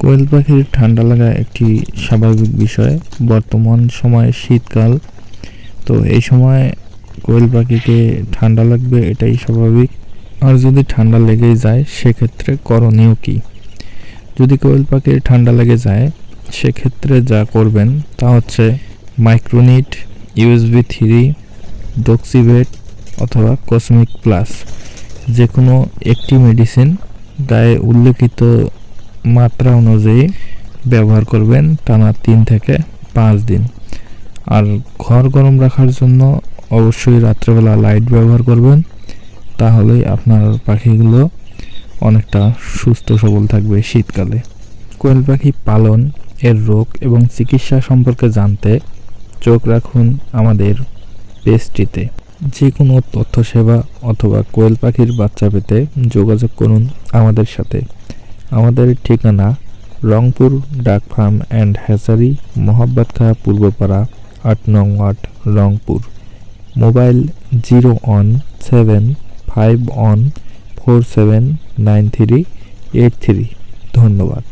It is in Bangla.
কোয়েল পাখির ঠান্ডা লাগা একটি স্বাভাবিক বিষয়। বর্তমান সময়ে শীতকাল, তো এই সময় কোয়েল পাখিকে ঠান্ডা লাগবে এটাই স্বাভাবিক। আর যদি ঠান্ডা লেগেই যায়, সেক্ষেত্রে করণীয় কী? যদি কোয়েল পাখির ঠান্ডা লেগে যায়, সেক্ষেত্রে যা করবেন তা হচ্ছে মাইক্রোনিট, ইউএসবি থ্রি, ডক্সিভেট অথবা কসমিক প্লাস। যে কোনো একটি মেডিসিন গায়ে উল্লেখিত মাত্রা অনুযায়ী ব্যবহার করবেন টানা তিন থেকে পাঁচ দিন। আর ঘর গরম রাখার জন্য অবশ্যই রাত্রেবেলা লাইট ব্যবহার করবেন। তাহলেই আপনার পাখিগুলো অনেকটা সুস্থ সবল থাকবে শীতকালে। কোয়েল পাখি পালন এর রোগ এবং চিকিৎসা সম্পর্কে জানতে চোখ রাখুন আমাদের পেজটিতে। যে কোনো তথ্য সেবা অথবা কোয়েল পাখির বাচ্চা পেতে যোগাযোগ করুন আমাদের সাথে। আমাদের ঠিকানা Rangpur duck farm and hatchery Mohammad Khan Purbapara, আট নং ward Rangpur. Mobile zero one seven five one four seven nine three eight three. ধন্যবাদ।